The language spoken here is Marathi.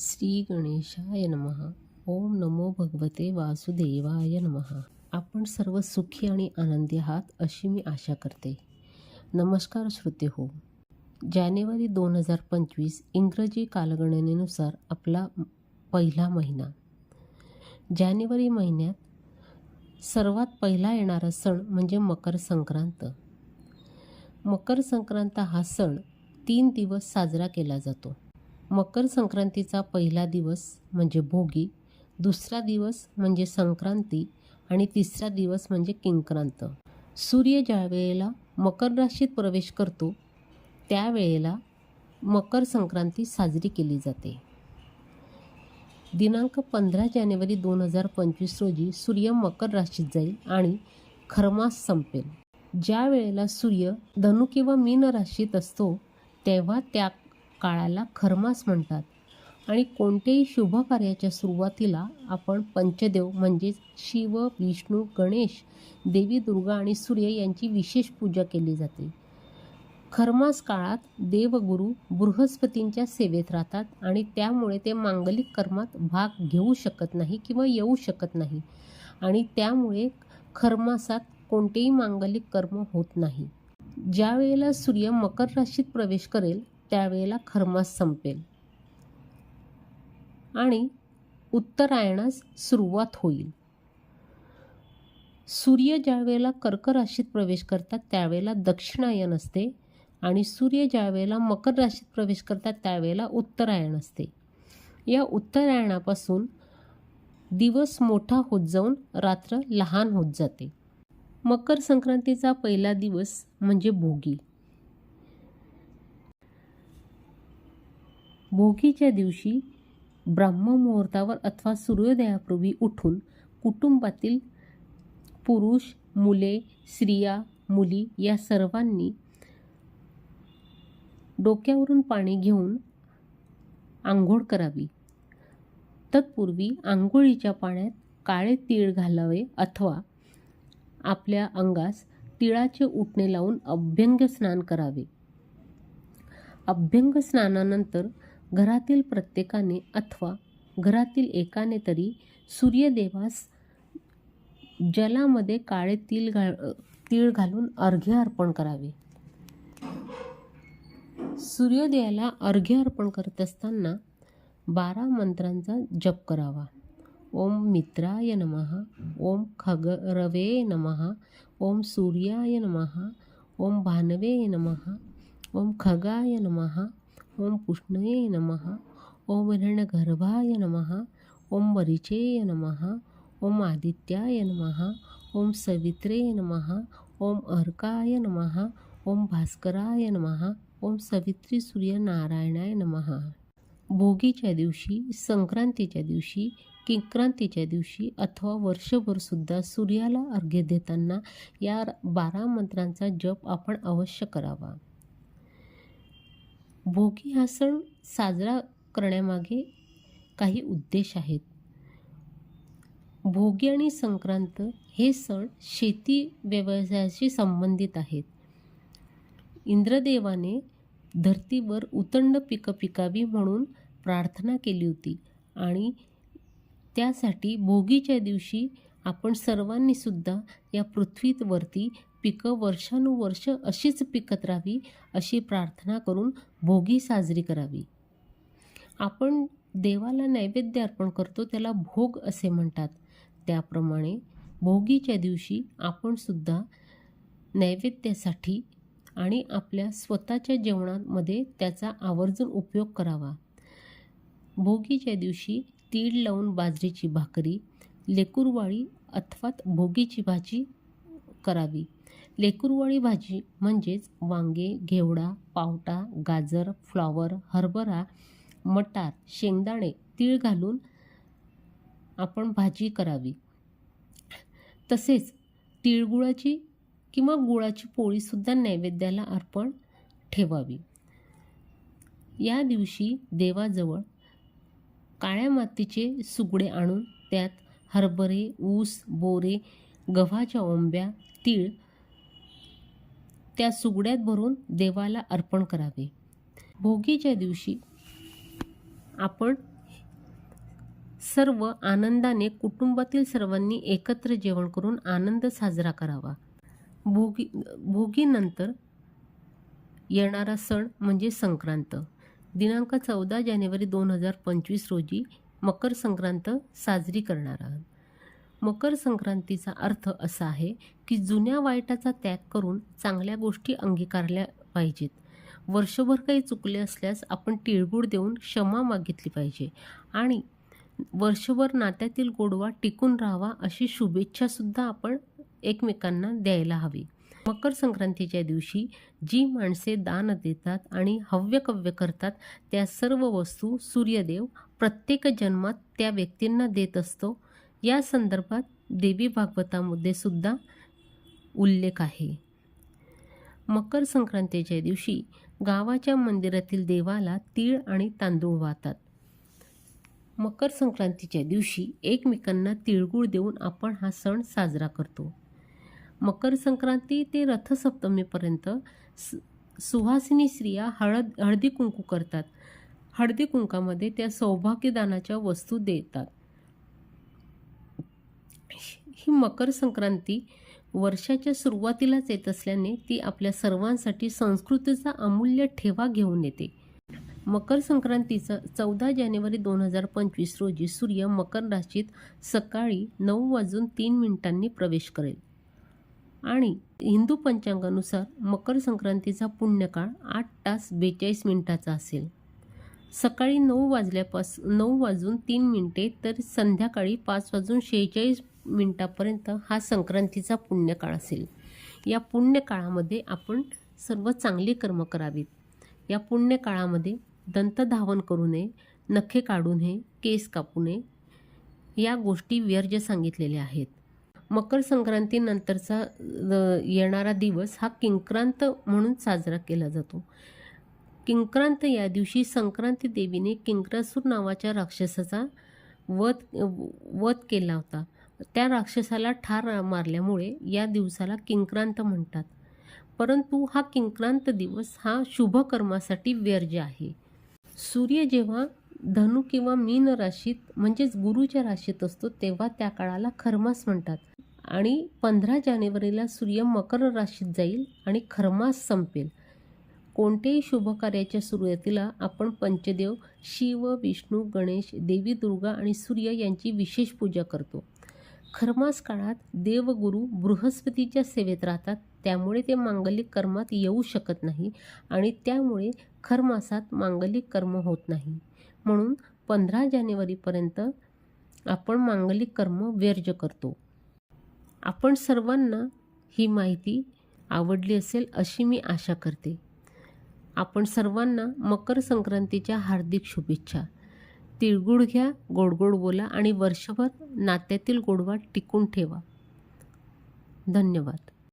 श्री गणेशाय नमः. ओम नमो भगवते वासुदेवाय नमः. आपण सर्व सुखी आणि आनंदी आहात अशी मी आशा करते. नमस्कार श्रोते हो जानेवारी दोन हजार पंचवीस इंग्रजी कालगणनेनुसार आपला पहिला महिना. जानेवारी महिन्यात सर्वात पहिला येणारा सण म्हणजे मकर संक्रांत. मकर संक्रांत हा सण तीन दिवस साजरा केला जातो. मकर संक्रांतीचा पहिला दिवस म्हणजे भोगी दुसरा दिवस म्हणजे संक्रांती आणि तिसरा दिवस म्हणजे किंक्रांत. सूर्य ज्या वेळेला मकर राशीत प्रवेश करतो त्यावेळेला मकर संक्रांती साजरी केली जाते. दिनांक पंधरा जानेवारी दोन हजार पंचवीस रोजी सूर्य मकर राशीत जाईल आणि खरमास संपेल. ज्या वेळेला सूर्य धनु किंवा मीन राशीत असतो तेव्हा त्या काळाला खरमास म्हणतात. आणि कोणत्याही शुभ कार्याच्या सुरुवातीला आपण पंचदेव म्हणजेच शिव विष्णू गणेश देवी दुर्गा आणि सूर्य यांची विशेष पूजा केली जाते. खरमास काळात देवगुरु बृहस्पतींच्या सेवेत राहतात आणि त्यामुळे ते मांगलिक कर्मात भाग घेऊ शकत नाही किंवा येऊ शकत नाही. आणि त्यामुळे खरमासात कोणतेही मांगलिक कर्म होत नाही. ज्या वेळेला सूर्य मकर राशीत प्रवेश करेल त्यावेळेला खरमास संपेल. आणि उत्तरायणास सुरुवात होईल. सूर्य ज्यावेळेला कर्क राशीत प्रवेश करतात त्यावेळेला दक्षिणायन असते. आणि सूर्य ज्यावेळेला मकर राशीत प्रवेश करतात त्यावेळेला उत्तरायण असते. या उत्तरायणापासून दिवस मोठा होत जाऊन रात्र लहान होत जाते. मकर संक्रांतीचा पहिला दिवस म्हणजे भोगी. भोगीच्या दिवशी ब्रह्ममुहूर्तावर अथवा सूर्योदयापूर्वी उठून कुटुंबातील पुरुष मुले स्त्रिया मुली या सर्वांनी डोक्यावरून पाणी घेऊन आंघोळ करावी. तत्पूर्वी आंघोळीच्या पाण्यात काळे तीळ घालावे अथवा आपल्या अंगास तिळाचे उठणे लावून अभ्यंग स्नान करावे. अभ्यंग स्नानानंतर घरातील प्रत्येकाने अथवा घरातील एकाने तरी सूर्यदेवास जलामध्ये काळे तीळ घा तीळ घालून अर्घ्य अर्पण करावे. सूर्योदयाला अर्घ्य अर्पण करत असताना बारा मंत्रांचा जप करावा. ओम मित्राय नमः ओम खगरवे नमः ओम सूर्याय नमः ओम भानवे नमः ओम खगाय नमः ओम पुष्णये नम ओम हिरण्यगर्भाय नम ओम वरिचेय नम ओम आदित्याय नम ओम सवित्रे नम ओम अर्काय नम ओम भास्कराय नम ओम सवित्री सूर्यनारायणाय नम। भोगीच्या दिवशी संक्रांतीच्या दिवशी किंक्रांतीच्या दिवशी अथवा वर्षभरसुद्धा सूर्याला अर्घ्य देताना या बारा मंत्रांचा जप आपण अवश्य करावा. भोगी हा सण साजरा करण्यामागे काही उद्देश आहेत. भोगी आणि संक्रांत हे सण शेती व्यवसायाशी संबंधित आहेत. इंद्रदेवाने धरतीवर उतंड पिकं पिकावी म्हणून प्रार्थना केली होती आणि त्यासाठी भोगीच्या दिवशी आपण सर्वांनीसुद्धा या पृथ्वीवरती पिकं वर्षानुवर्ष अशीच पिकत राहावी अशी प्रार्थना करून भोगी साजरी करावी. आपण देवाला नैवेद्य अर्पण करतो त्याला भोग असे म्हणतात. त्याप्रमाणे भोगीच्या दिवशी आपणसुद्धा नैवेद्यासाठी आणि आपल्या स्वतःच्या जेवणामध्ये त्याचा आवर्जून उपयोग करावा. भोगीच्या दिवशी तीळ लावून बाजरीची भाकरी लेकुरवाळी अथवा भोगीची भाजी करावी. लेकुरवळी भाजी म्हणजेच वांगे घेवडा पावटा गाजर फ्लॉवर हरभरा मटार शेंगदाणे तीळ घालून आपण भाजी करावी. तसेच तिळगुळाची किंवा गुळाची पोळीसुद्धा नैवेद्याला अर्पण ठेवावी. या दिवशी देवाजवळ काळ्या मातीचे सुगडे आणून त्यात हरभरे ऊस बोरे गव्हाच्या ओंब्या तीळ त्या सुगड्यात भरून देवाला अर्पण करावे. भोगीच्या दिवशी आपण सर्व आनंदाने कुटुंबातील सर्वांनी एकत्र जेवण करून आनंद साजरा करावा. भोगी भोगीनंतर येणारा सण म्हणजे संक्रांत. दिनांक चौदा जानेवारी दोन हजार पंचवीस रोजी मकर संक्रांत साजरी करणार आहात. मकर संक्रांतीचा अर्थ असा आहे की जुन्या वाईटाचा त्याग करून चांगल्या गोष्टी अंगीकारल्या पाहिजेत. वर्षभर काही चुकले असल्यास आपण तिळगुळ देऊन क्षमा मागितली पाहिजे आणि वर्षभर नात्यातील गोडवा टिकून राहावा अशी शुभेच्छासुद्धा आपण एकमेकांना द्यायला हवी. मकर संक्रांतीच्या दिवशी जी माणसे दान देतात आणि हव्यकव्य करतात त्या सर्व वस्तू सूर्यदेव प्रत्येक जन्मात त्या व्यक्तींना देत असतो. या संदर्भात देवी भागवतामध्ये सुद्धा उल्लेख आहे. मकर संक्रांतीच्या दिवशी गावाच्या मंदिरातील देवाला तीळ आणि तांदूळ वाहतात. मकर संक्रांतीच्या दिवशी एकमेकांना तिळगुळ देऊन आपण हा सण साजरा करतो. मकर संक्रांती ते रथसप्तमीपर्यंत स सुहासिनी स्त्रिया हळद हळदी कुंकू करतात. हळदी कुंकामध्ये त्या सौभाग्यदानाच्या वस्तू देतात. ही मकर संक्रांती वर्षाच्या सुरुवातीलाच येत असल्याने ती आपल्या सर्वांसाठी संस्कृतीचा अमूल्य ठेवा घेऊन येते. मकर संक्रांतीचा चौदा जानेवारी दोन हजार पंचवीस रोजी सूर्य मकर राशीत सकाळी नऊ वाजून तीन मिनिटांनी प्रवेश करेल. आणि हिंदू पंचांगानुसार मकर संक्रांतीचा पुण्यकाळ आठ तास बेचाळीस मिनिटाचा असेल. सकाळी नऊ वाजल्यापास नऊ वाजून तीन मिनिटे तर संध्याकाळी पाच वाजून शेहेचाळीस मिनिटापर्यंत हा संक्रांतीचा पुण्यकाळ असेल. या पुण्यकाळामध्ये आपण सर्व चांगली कर्म करावीत. या पुण्यकाळामध्ये दंतधावन करू नये नखे काढू नये केस कापू नये या गोष्टी व्यर्ज सांगितलेल्या आहेत. मकर संक्रांतीनंतरचा येणारा दिवस हा किंक्रांत म्हणून साजरा केला जातो. किंक्रांत या दिवशी संक्रांती देवीने किंक्रासूर नावाच्या राक्षसाचा वध वध केला होता. त्या राक्षसाला ठार मारल्यामुळे या दिवसाला किंक्रांत म्हणतात. परंतु हा किंक्रांत दिवस हा शुभकर्मासाठी व्यर्ज आहे. सूर्य जेव्हा धनु किंवा मीन राशीत म्हणजेच गुरुच्या राशीत असतो तेव्हा त्या काळाला खरमास म्हणतात. आणि पंधरा जानेवारीला सूर्य मकर राशीत जाईल आणि खरमास संपेल. कोणत्याही शुभ कार्याच्या सुरुवातीला आपण पंचदेव शिव विष्णू गणेश देवी दुर्गा आणि सूर्य यांची विशेष पूजा करतो. खरमास काळात देवगुरू बृहस्पतीच्या सेवेत राहतात त्यामुळे ते मांगलिक कर्मात येऊ शकत नाही आणि त्यामुळे खरमासात मांगलिक कर्म होत नाही. म्हणून पंधरा जानेवारीपर्यंत आपण मांगलिक कर्म व्यर्ज करतो. आपण सर्वांना ही माहिती आवडली असेल अशी मी आशा करते. आपण सर्वांना मकर संक्रांतीच्या हार्दिक शुभेच्छा. तिळगुळ घ्या गोडगोड बोला आणि वर्षभर नात्यातील गोडवा टिकून ठेवा. धन्यवाद.